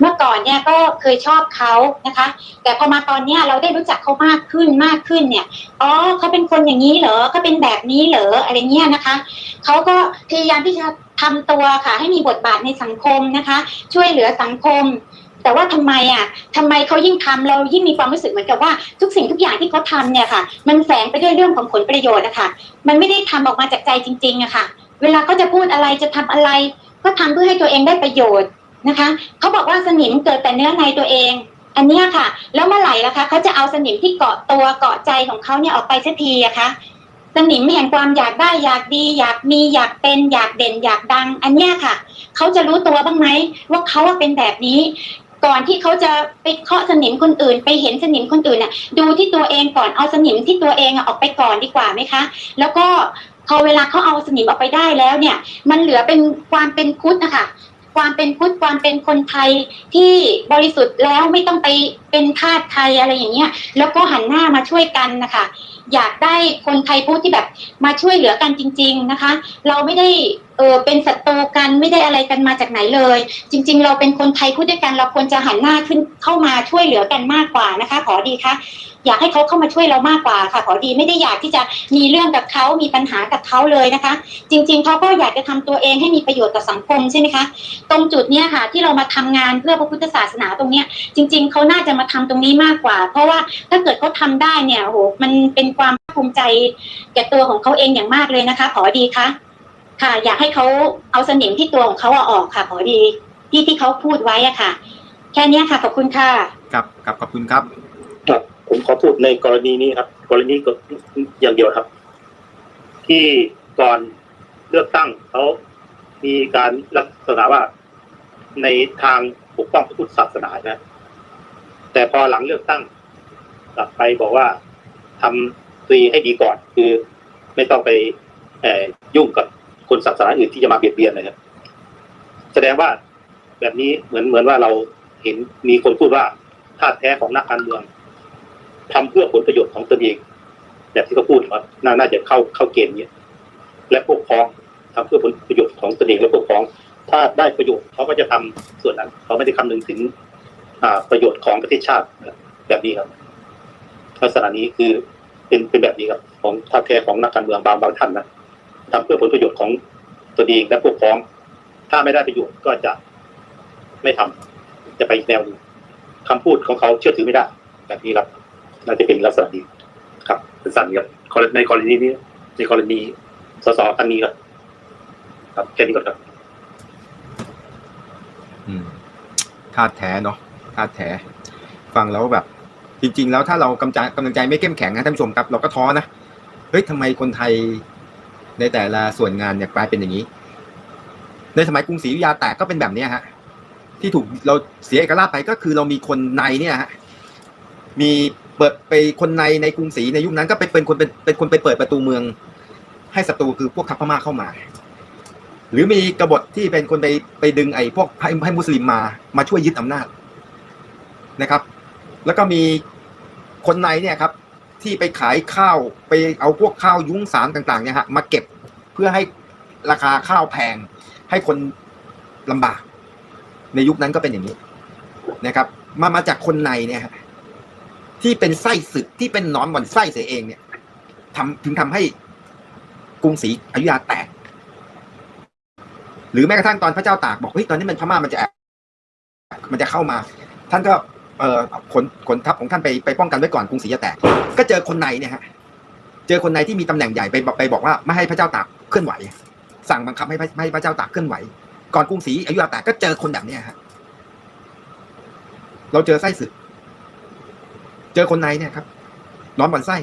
เมื่อก่อนเนี่ยก็เคยชอบเขานะคะ แต่พอมาตอนเนี้ยเราได้รู้จักเขามากขึ้นมากขึ้นเนี่ยอ๋อเขาเป็นคนอย่างนี้เหรอเขาเป็นแบบนี้เหรออะไรเงี้ยนะคะเขาก็พยายามที่จะทำตัวค่ะ ให้มีบทบาทในสังคมนะคะ ช่วยเหลือสังคม แต่ว่าทำไมอะทำไมเขายิ่งทำเรายิ่งมีความรู้สึกเหมือนกับว่าทุกสิ่งทุกอย่างที่เขาทำเนี่ยค่ะ มันแฝงไปด้วยเรื่องของผลประโยชน์นะคะมันไม่ได้ทำออกมาจากใจจริงๆอะค่ะ เวลาเขาจะพูดอะไรจะทำอะไร ก็ทำเพื่อให้ตัวเองได้ประโยชน์ นะคะเขาบอกว่าสนิมเกิดแต่เนื้อในตัวเอง อันเนี้ยค่ะ แล้วเมื่อไหร่ล่ะคะเขาจะเอาสนิมที่เกาะตัวเกาะใจของเขาเนี่ยออกไปสักทีอะคะสนิมแห่งความอยากได้อยากดีอยากมีอยากเป็นอยากเด่นอยากดัง อันเนี้ยค่ะเขาจะรู้ตัวบ้างไหมว่าเขาเป็นแบบนี้ก่อนที่เขาจะไปเคาะสนิมคนอื่น ไปเห็นสนิมคนอื่นน่ะ ดูที่ตัวเองก่อนเอาสนิมที่ตัวเองอะออกไปก่อนดีกว่าไหมคะ แล้วก็พอเวลาเขาเอาสนิมออกไปได้แล้วเนี่ย มันเหลือเป็นความเป็นพุทธนะคะ ความเป็นพุทธความเป็นคนไทยที่บริสุทธิ์แล้วไม่ต้องไปเป็นทาสไทยอะไรอย่างเงี้ยแล้วก็หันหน้ามาช่วยกันนะคะ อยากได้คนไทยพุทธที่แบบมาช่วยเหลือกันจริง ๆนะคะ เราไม่ได้เออเป็นศัตรูกันไม่ได้อะไรกันมาจากไหนเลย จริง ๆ เราเป็นคนไทยพูดด้วยกัน เราควรจะหันหน้าขึ้นเข้ามาช่วยเหลือกันมากกว่านะคะ ขอดีคะอยากให้เขาเข้ามาช่วยเรามากกว่าค่ะ ขอดีไม่ได้อยากที่จะมีเรื่องกับเขามีปัญหากับเขาเลยนะคะ จริง ๆเขาก็อยากจะทำตัวเองให้มีประโยชน์ต่อสังคมใช่ไหมคะตรงจุดเนี้ยค่ะ ที่เรามาทำงานเพื่อพระพุทธศาสนาตรงเนี้ยจริง ๆเขาน่าจะมาทำตรงนี้มากกว่า เพราะว่าถ้าเกิดเขาทำได้เนี่ยโหมันเป็นความภาคภูมิใจแก่ตัวของเขาเองอย่างมากเลยนะคะ ขอดีคะค่ะ อยากให้เขาเอาสนิมที่ตัวของเขาเอาออกค่ะ ขอดีที่ที่เขาพูดไว้อะค่ะ แค่เนี้ยค่ะขอบคุณค่ะครับครับขอบคุณครับครับผมขอพูดในกรณีนี้ครับ กรณีก็อย่างเดียวครับ ที่ก่อนเลือกตั้งเขามีการลักษณะว่าในทางปกป้องพระพุทธศาสนานะ แต่พอหลังเลือกตั้งกลับไปบอกว่าทำ ตีให้ดีก่อน คือไม่ต้องไปยุ่งกับคนศาสนาอื่นที่จะมาเบียดเบียนนะครับ แสดงว่าแบบนี้เหมือนเหมือนว่าเราเห็นมีคนพูดว่าท่าแท้ของนักการเมืองทำเพื่อผลประโยชน์ของตนเองแบบที่เขาพูดว่านาน่าจะเข้าเข้าเกณฑ์เนี้ยและพวกพ้องทำเพื่อผลประโยชน์ของตนเองและพวกพ้อง ถ้าได้ประโยชน์เขาก็จะทำส่วนนั้นเขาไม่ได้คำนึงถึงประโยชน์ของประเทศชาติแบบนี้ครับลักษณะนี้คือ เป็นเป็นแบบนี้ครับ ของท่าแท้ของนักการเมืองบางบางท่านนะทำเพื่อผลประโยชน์ของตนเองและพวกพ้อง ถ้าไม่ได้ประโยชน์ก็จะไม่ทำจะไปแนวหนึงคำพูดของเขาเชื่อถือไม่ได้ แบบนี้ครับน่าจะเป็นลักษณะนี้ครับเป็นสันครับในกรณีนี้ในกรณีสสท่านนี้ครับครับแค่นี้ก็ครับอืมธาแท้เนาะธาแท้ ฟังแล้วแบบ จริง ๆ แล้วถ้าเรากำจัดกำลังใจไม่เข้มแข็งนะท่านผู้ชมครับ เราก็ท้อนะเฮ้ยทำไมคนไทยในแต่ละส่วนงานเนี่ยกลายเป็นอย่างนี้ ในสมัยกรุงศรีอยุธยาแตกก็เป็นแบบนี้ฮะ ที่ถูกเราเสียเอกราชไปก็คือเรามีคนในเนี่ยฮะมีเปิดไปคนในในกรุงศรีในยุคนั้นก็ไปเป็นคนเป็นเป็นคนไปเปิดประตูเมือง ให้ศัตรูคือพวกทัพพม่าเข้ามา หรือมีกบฏที่เป็นคนไปไปดึงไอ้พวกให้ให้มุสลิมมามาช่วยยึดอำนาจนะครับ แล้วก็มีคนในเนี่ยครับ ที่ไปขายข้าวไปเอาพวกข้าวยุ้งสารต่างๆเนี่ยฮะมาเก็บเพื่อให้ราคาข้าวแพง ให้คนลำบาก ในยุคนั้นก็เป็นอย่างนี้นะครับ มามาจากคนในเนี่ยที่เป็นไส้ศึกที่เป็นนอนหวันไส้เสียเองเนี่ยทำถึงทำให้กรุงศรีอยุธยาแตก หรือแม้กระทั่งตอนพระเจ้าตากบอกเฮ้ยตอนนี้มันพม่ามันจะมันจะเข้ามา ท่านก็ เอ่อขนขนทัพของท่านไปไปป้องกันไว้ก่อนกรุงศรีจะแตก ก็เจอคนในเนี่ยฮะ เจอคนในที่มีตำแหน่งใหญ่ไปไปบอกว่าไม่ให้พระเจ้าตากเคลื่อนไหว สั่งบังคับให้พระไม่ให้พระเจ้าตากเคลื่อนไหว ก่อนกรุงศรีอยุธยาแตกก็เจอคนแบบเนี้ยฮะ เราเจอไส้ศึก เจอคนในเนี่ยครับนอนบ่อนไส้